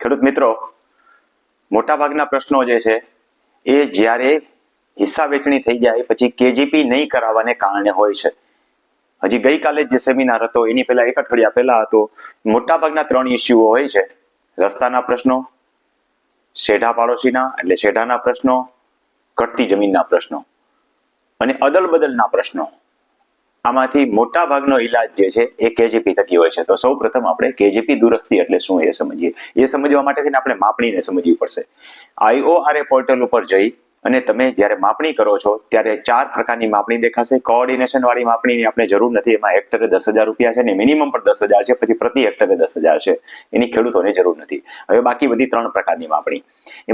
ખેડૂત મિત્રો, મોટાભાગના પ્રશ્નો જે છે, એ જ્યારે હિસ્સા વેચણી થઈ જાય, પછી કેજીપી નહીં કરાવવાને કારણે હોય છે. હજી ગઈકાલે જ સેમિનાર હતો, એની પહેલા એક અઠવાડિયા પહેલા હતો, મોટાભાગના ત્રણ ઇસ્યુઓ હોય છે. રસ્તાના પ્રશ્નો, શેઢા પાડોશીના, એટલે શેઢાના પ્રશ્નો, ઘટતી જમીનના પ્રશ્નો અને અદલ બદલના પ્રશ્નો. આમાંથી મોટા ભાગનો ઈલાજ જે છે એ કેજીપી થકી હોય છે. તો સૌ પ્રથમ આપણે કેજીપી દુરસ્તી એટલે શું એ સમજીએ. એ સમજવા માટે થઈને આપણે માપણીને સમજવી પડશે. આઈઓઆરએ પોર્ટલ ઉપર જઈ અને તમે જ્યારે માપણી કરો છો ત્યારે ચાર પ્રકારની માપણી દેખાશે. કોઓર્ડિનેશન વાળી માપણીની આપણે જરૂર નથી. એમાં હેક્ટરે દસ હજાર રૂપિયા છે ને મિનિમમ પણ દસ હજાર છે, પછી પ્રતિ હેક્ટરે દસ હજાર છે. એની ખેડૂતોને જરૂર નથી. હવે બાકી બધી ત્રણ પ્રકારની માપણી.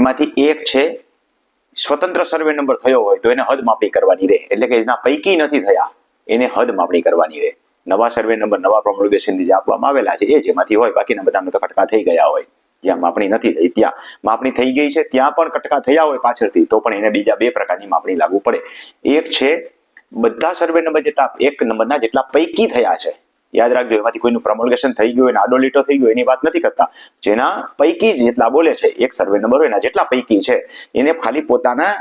એમાંથી એક છે સ્વતંત્ર સર્વે નંબર થયો હોય તો એને હદ માપણી કરવાની રહે એટલે કે એના પૈકી નથી થયા. એને હદ માપણી કરવાની રહે. નવા સર્વે નંબર નવા પ્રોમોલ્ગેશન જે આપવામાં આવેલા છે, એ જેમાંથી હોય, બાકીના બધાને તો કટકા થઈ ગયા હોય. જ્યાં માપણી નથી થઈ, ત્યાં માપણી થઈ ગઈ છે, ત્યાં પણ કટકા થયા હોય પાછળથી, તો પણ એને બીજા બે પ્રકારની માપણી લાગુ પડે. એક છે, બધા સર્વે નંબર જેટલા, એક નંબરના જેટલા પૈકી થયા છે. યાદ રાખજો, એમાંથી કોઈનું પ્રમોલ્ગેશન થઈ ગયું હોય આડો લીટો થઈ ગયો એની વાત નથી કરતા. જેના પૈકી જેટલા બોલે છે, એક સર્વે નંબર હોય એના જેટલા પૈકી છે, એને ખાલી પોતાના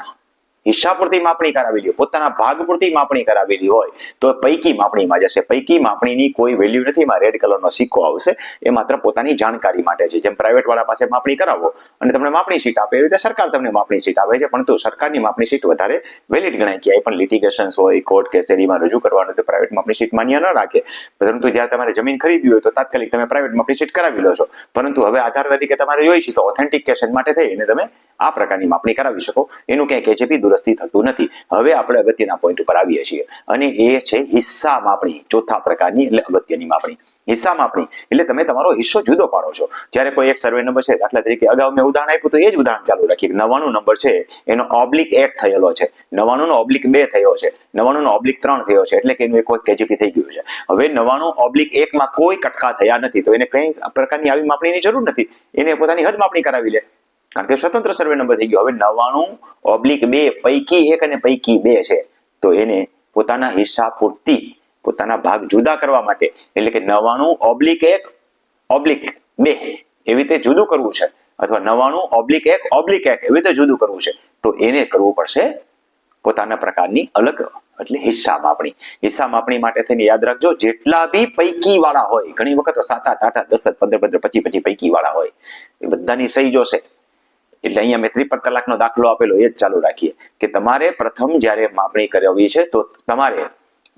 હિસ્સા પૂરતી માપણી કરાવેલી હોય, પોતાના ભાગ પૂરતી માપણી કરાવેલી હોય, તો પૈકી માપણીમાં જશે. પૈકી માપણીની કોઈ વેલ્યુ નથી, એમાં રેડ કલરનો સિક્કો આવશે. એ માત્ર પોતાની જાણકારી માટે છે. જેમ પ્રાઇવેટ વાળા પાસે માપણી કરાવો અને તમને માપણી શીટ આપે, એવી રીતે સરકાર તમને માપણી શીટ આપે છે. પરંતુ સરકારની માપણી શીટ વધારે વેલિડ ગણાય ક્યાંય. પણ લિટિગેશન્સ હોય કોર્ટ કેસેરીમાં રજૂ કરવાનું તો પ્રાઇવેટ માપણી શીટ માન્ય ન રાખે. પરંતુ જ્યારે તમારે જમીન ખરીદવી હોય તો તાત્કાલિક તમે પ્રાઇવેટ માપણી શીટ કરાવી લો છો. પરંતુ હવે આધાર તરીકે તમારે જોઈએ છે તો ઓથેન્ટિકેશન માટે થઈ અને તમે આ પ્રકારની માપણી કરાવી શકો. એનું કે કેજીપી દુરસ્તી થતું નથી. હવે આપણે અગત્યના પોઈન્ટ ઉપર આવીએ છીએ. અને એ છે હિસ્સા માપણી, ચોથા પ્રકારની એટલે અગત્યની માપણી. હિસ્સા માપણી એટલે તમે તમારો હિસ્સો જુદો પાડો છો. જ્યારે કોઈ એક સર્વે નંબર છે, દાખલા તરીકે અગાઉ મેં ઉદાહરણ આપ્યું તો એ જ ઉદાહરણ ચાલુ રાખીએ નવાણું નંબર છે, એનો ઓબ્લિક એક થયેલો છે. નવાણું નો ઓબ્લિક બે થયો છે. નવાણું નો ઓબ્લિક ત્રણ થયો છે. એટલે કે એનું એક કેજીપી થઈ ગયું છે. હવે નવાણું ઓબ્લિક એકમાં કોઈ કટકા થયા નથી. તો એને કઈ પ્રકારની આવી માપણીની જરૂર નથી. એને પોતાની હદ માપણી કરાવી લે. કારણ કે સ્વતંત્ર સર્વે નંબર થઈ ગયો. હવે નવાણું ઓબ્લિક બે, પૈકી એક અને પૈકી બે છે. તો એને પોતાના હિસ્સા પૂરતી પોતાના ભાગ જુદા કરવા માટે, એટલે કે નવાણું ઓબ્લિક એક ઓબ્લિક બે, એવી રીતે જુદું કરવું છે. અથવા નવાણું ઓબ્લિક એક ઓબ્લિક એક, એવી રીતે જુદું કરવું છે. તો એને કરવું પડશે પોતાના પ્રકારની અલગ, એટલે હિસ્સા માપણી. હિસ્સા માપણી માટે થઈને યાદ રાખજો, જેટલા બી પૈકી વાળા હોય, ઘણી વખત સાત, આઠ આઠ, દસ, પંદર પંદર પચી પચી પૈકી વાળા હોય, એ બધાની સહી જોશે એટલે અહીંયા મેં ત્રિપદ કલાકનો દાખલો આપેલો, એ જ ચાલુ રાખીએ. કે તમારે પ્રથમ જ્યારે માપણી કરવી છે, તો તમારે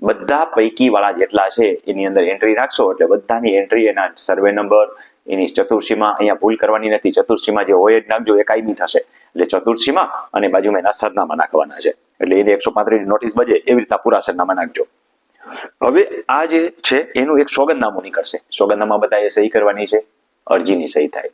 બધા પૈકી વાળા જેટલા છે, એની અંદર એન્ટ્રી નાખશો એટલે બધાની એન્ટ્રી એના સર્વે નંબર એની ચતુર્સીમાં, અહીંયા ભૂલ કરવાની નથી, ચતુર્સીમાં જે હોય જ નાખજો, એ કાયમી થશે. એટલે ચતુર્સીમાં અને બાજુમાં એના સરનામા નાખવાના છે. એટલે એને એકસો પાંત્રીસ નોટિસ બજે, એવી રીતના પૂરા સરનામા નાખજો. હવે આ જે છે, એનું એક સોગંદનામું નીકળશે. સોગંદનામા બધા એ સહી કરવાની છે, અરજીની સહી થાય.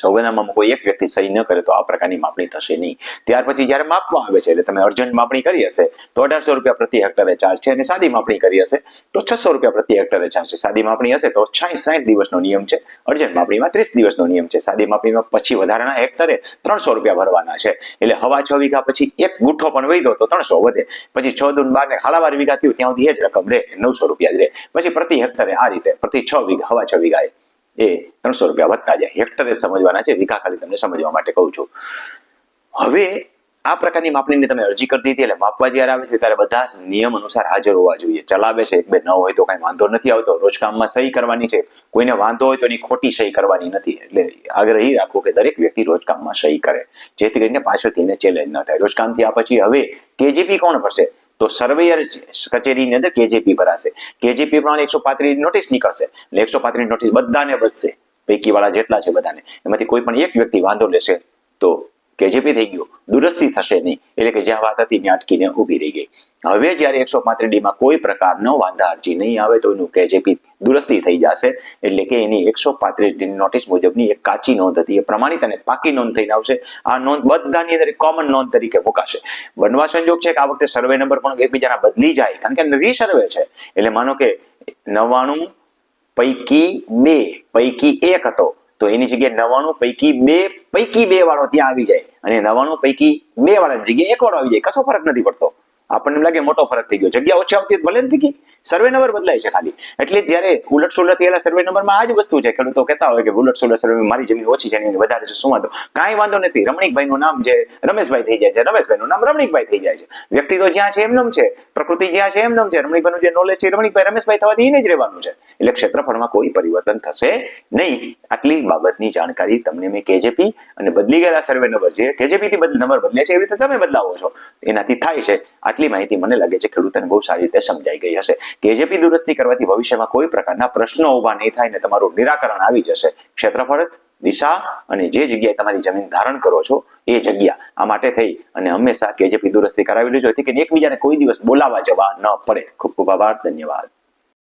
સોગંદનામામાં કોઈ એક વ્યક્તિ સહી ન કરે તો આ પ્રકારની માપણી થશે નહીં. ત્યાર પછી જ્યારે માપવા આવે છે, એટલે તમે અર્જન્ટ માપણી કરી હશે, તો અઢારસો રૂપિયા પ્રતિ હેક્ટરે ચાર્જ છે અને સાદી માપણી કરી હશે, તો છસો રૂપિયા પ્રતિ હેક્ટરે ચાર્જ છે. સાદી માપણી હશે તો સાઠ સાઠ દિવસનો નિયમ છે. અર્જન્ટ માપણીમાં ત્રીસ દિવસનો નિયમ છે. સાદી માપણીમાં પછી વધારાના હેક્ટરે ત્રણસો રૂપિયા ભરવાના છે. એટલે હવા છ વીઘા પછી એક ગુઠ્ઠો પણ વધ્યો તો ત્રણસો વધે. પછી છ દૂન બાર ને બાર વીઘા થયું ત્યાં સુધી એ જ રકમ રહે નવસો રૂપિયા જ રહે પછી પ્રતિ હેક્ટરે આ રીતે, પ્રતિ છ વીઘા, હવા છ વીઘા એ ત્રણસો રૂપિયા વધતા જાય. હેક્ટરે સમજવાના છે, વીઘા ખાલી તમને સમજવા માટે કહું છું. હવે આ પ્રકારની માપણીની તમે અરજી કરી દીધી એટલે માપવા જ્યારે આવે છે ત્યારે બધા નિયમ અનુસાર હાજર હોવા જોઈએ. ચલાવે છે, એક બે ન હોય તો કઈ વાંધો નથી આવતો. રોજકામમાં સહી કરવાની છે. કોઈને વાંધો હોય તો એની ખોટી સહી કરવાની નથી. એટલે આગ્રહી રાખો કે દરેક વ્યક્તિ રોજકામમાં સહી કરે. જેથી કરીને પાછળથી એને ચેલેન્જ ન થાય. રોજકામથી આ પછી હવે કેજીપી કોણ ભરશે? તો સર્વેયર કચેરીની અંદર કેજેપી ભરાશે. કેજેપી પ્રમાણે એકસો પાંત્રીસ નોટિસ નીકળશે. એટલે એકસો પાંત્રીસ નોટિસ બધાને બસશે પૈકી વાળા જેટલા છે બધાને. એમાંથી કોઈ પણ એક વ્યક્તિ વાંધો લેશે તો કેજીપી થઈ ગયું, દુરસ્તી થશે નહીં. એટલે કે જ્યાં વાત હતી ત્યાં અટકીને ઊભી રહી ગઈ. હવે જ્યારે એકસો પાંત્રીસ ડીમાં કોઈ પ્રકારનો વાંધા અરજી નહીં આવે તો એનું કેજીપી દુરસ્તી થઈ જશે. એટલે કે એની એકસો પાંત્રીસ ડી નોટિસ મુજબની એક કાચી નોંધ હતી. એ પ્રમાણિત અને પાકી નોંધ થઈને આવશે. આ નોંધ બધાની અંદર કોમન નોંધ તરીકે મુકાશે. બનવા સંજોગ છે કે આ વખતે સર્વે નંબર પણ એકબીજાના બદલી જાય. કારણ કે રીસર્વે છે. એટલે માનો કે નવ્વાણું પૈકી બે, પૈકી એક હતો. તો એની જગ્યાએ નવાણું પૈકી બે પૈકી બે વાળો ત્યાં આવી જાય. અને નવાણું પૈકી બે વાળાની જગ્યાએ એક વાળો આવી જાય. કશો ફરક નથી પડતો. આપણને એમ લાગે મોટો ફરક થઈ ગયો જગ્યા ઓછી આવતી ભલે નથી ગઈ સર્વે નંબર બદલાય છે ખાલી. એટલે જ્યારે ઉલટ સુલટ થયેલા સર્વે નંબરમાં આ જ વસ્તુ છે. ખેડૂતો કહેતા હોય કે ઉલટ સુલટ સર્વે મારી જમીન ઓછી છે એની વધારે છે, શું વાંધો? કાંઈ વાંધો નથી. રમણીકભાઈ નું નામ છે રમેશભાઈ થઈ જાય છે. રમેશભાઈ નું નામ રમણીકભાઈ થઈ જાય છે. વ્યક્તિ તો જ્યાં છે એમનેમ છે. પ્રકૃતિ જ્યાં છે એમનેમ છે. રમણીકભાઈનું જે નોલેજ છે રમણીકભાઈ, રમેશભાઈ થવાથી એને જ રહેવાનું છે. એટલે ક્ષેત્રફળમાં કોઈ પરિવર્તન થશે નહીં. આટલી બાબતની જાણકારી તમને મેં કેજેપી અને બદલી ગયેલા સર્વે નંબર છે કેજેપી થી નંબર બદલે છે એવી રીતે તમે બદલાવો છો. એનાથી થાય છે. આટલી માહિતી મને લાગે છે ખેડૂતોને બહુ સારી રીતે સમજાઈ ગઈ હશે. કેજેપી દુરસ્તી કરવાથી ભવિષ્યમાં કોઈ પ્રકારના પ્રશ્નો ઊભા નહીં થાય ને તમારું નિરાકરણ આવી જશે. ક્ષેત્રફળ, દિશા અને જે જગ્યાએ તમારી જમીન ધારણ કરો છો, એ જગ્યા આ માટે થઈ અને હંમેશા કેજેપી દુરસ્તી કરાવી લેજો. જેથી કે એકબીજાને કોઈ દિવસ બોલાવા જવા ન પડે. ખૂબ ખૂબ આભાર. ધન્યવાદ.